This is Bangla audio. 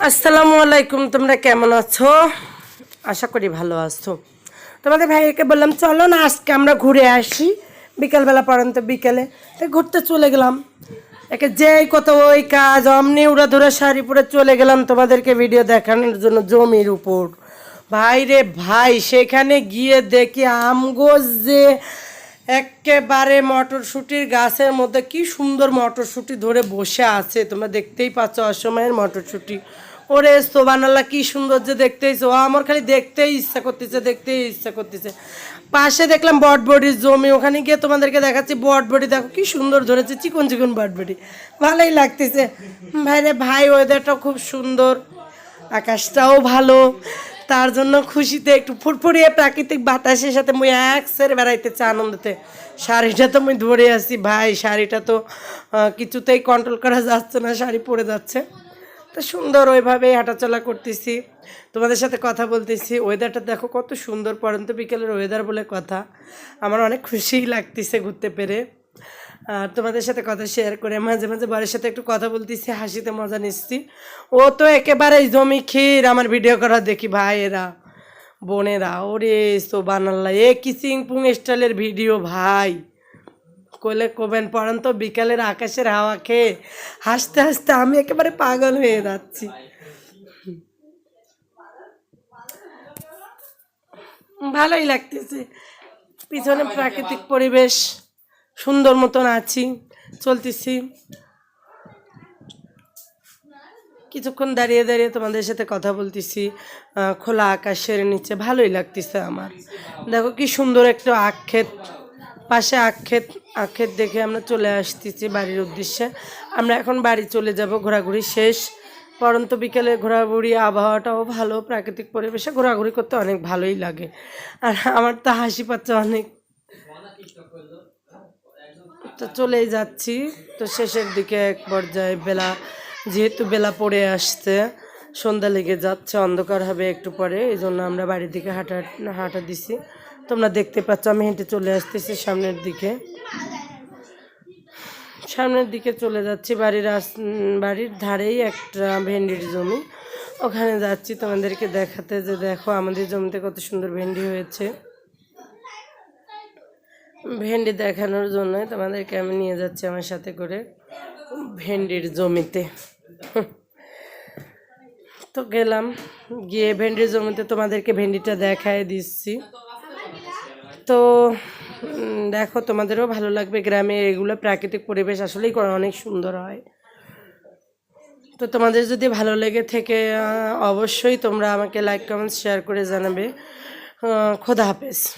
আসসালামু আলাইকুম, তোমরা কেমন আছো? আশা করি ভালো আছো। তোমাদের ভাইকে বললাম, চলো না, আজকে আমরা ঘুরে আসি, বিকালবেলা পর্যন্ত বিকেলে। ঘুরতে চলে গেলাম। একে যেই কত ওই কাজ, অমনি উড়া ধরে শাড়ি পরে চলে গেলাম তোমাদেরকে ভিডিও দেখানোর জন্য জমির উপর। ভাই রে ভাই, সেখানে গিয়ে দেখি আমগোজ যে একেবারে মটরশুঁটির গাছের মধ্যে কি সুন্দর মটরশুঁটি ধরে বসে আছে। তোমরা দেখতেই পাচ্ছ অসময়ের মটরশুঁটি। ওরে সোবানাল্লা কি সুন্দর যে দেখতেইছো ও আমার খালি দেখতেই ইচ্ছা করতেছে, দেখতেই ইচ্ছা করতেছে। পাশে দেখলাম বটবডির জমি। ওখানে গিয়ে তোমাদেরকে দেখাচ্ছি বটবডি। দেখো কি সুন্দর ধরেছে, চিকন চিকন বটবডি। ভালোই লাগতেছে। ভাই রে ভাই ওয়েদারটাও খুব সুন্দর। আকাশটাও ভালো। তার জন্য খুশিতে একটু ফুরফুরিয়ে প্রাকৃতিক বাতাসের সাথে মুই এক সেরে বেড়াইতেছে আনন্দতে। শাড়িটা তো মুই ধরে আছি, ভাই, শাড়িটা তো কিছুতেই কন্ট্রোল করা যাচ্ছে না, শাড়ি পরে যাচ্ছে। তো সুন্দর ওইভাবেই হাঁটাচলা করতেছি। তোমাদের সাথে কথা বলতেছি। ওয়েদারটা দেখো কত সুন্দর, পরন্ত বিকেলের ওয়েদার বলে কথা। আমার অনেক খুশিই লাগতেছে ঘুরতে পেরে। আর তোমাদের সাথে কথা শেয়ার করে মাঝে মাঝে বাড়ির সাথে একটু কথা বলতেছি, হাসিতে মজা নিচ্ছি। ও তো একেবারেই জমি ক্ষীর, আমার ভিডিও করা দেখি ভাইয়েরা, বোনেরা। ওরে সো বানাল্লা এ কিসিং পুং স্টাইলের ভিডিও ভাই। কোলে কোবেন, পড়ান তো বিকালের আকাশের হাওয়া খেয়ে। হাসতে হাসতে আমি একেবারে পাগল হয়ে যাচ্ছি। ভালোই লাগতেছে। পিছনে প্রাকৃতিক পরিবেশ। সুন্দর মতন আছি, চলতেছি। কিছুক্ষণ দাঁড়িয়ে দাঁড়িয়ে তোমাদের সাথে কথা বলতেছি খোলা আকাশের নিচে। ভালোই লাগতেছে আমার। দেখো কি সুন্দর একটা আক্ষেত, পাশে আক্ষেত আক্ষেত দেখে আমরা চলে আসতেছি বাড়ির উদ্দেশ্যে। আমরা এখন বাড়ি চলে যাব, ঘোরাঘুরি শেষ। পরন্ত বিকেলে ঘোরাঘুরি, আবহাওয়াটাও ভালো, প্রাকৃতিক পরিবেশে ঘোরাঘুরি করতে অনেক ভালোই লাগে। আর আমার তো হাসি পাচ্ছে অনেক। তো চলেই যাচ্ছি। তো শেষের দিকে এক পর্যায়ে বেলা, যেহেতু বেলা পড়ে আসছে, সন্ধ্যা লেগে যাচ্ছে, অন্ধকার হবে একটু পরে এই জন্য আমরা বাড়ির দিকে হাঁটা হাঁটা দিছি। তোমরা দেখতে পাচ্ছ, আমি হেঁটে চলে আসতেছি সামনের দিকে। সামনের দিকে চলে যাচ্ছি বাড়ির বাড়ির ধারেই একটা ভেন্ডির জমি। ওখানে যাচ্ছি তোমাদেরকে দেখাতে যে দেখো, আমাদের জমিতে কত সুন্দর ভেন্ডি হয়েছে। ভেন্ডি দেখানোর জন্য তোমাদেরকে আমি নিয়ে যাচ্ছি আমার সাথে করে ভেন্ডির জমিতে। তো গেলাম, গিয়ে ভেন্ডির জমিতে তোমাদেরকে ভেন্ডিটা দেখায় দিচ্ছি। তো দেখো তোমাদেরও ভালো লাগবে, গ্রামে এগুলো প্রাকৃতিক পরিবেশ আসলেই অনেক সুন্দর হয়। তো তোমাদের যদি ভালো লেগে থেকে অবশ্যই তোমরা আমাকে লাইক কমেন্ট শেয়ার করে জানাবে। খোদা হাফেজ।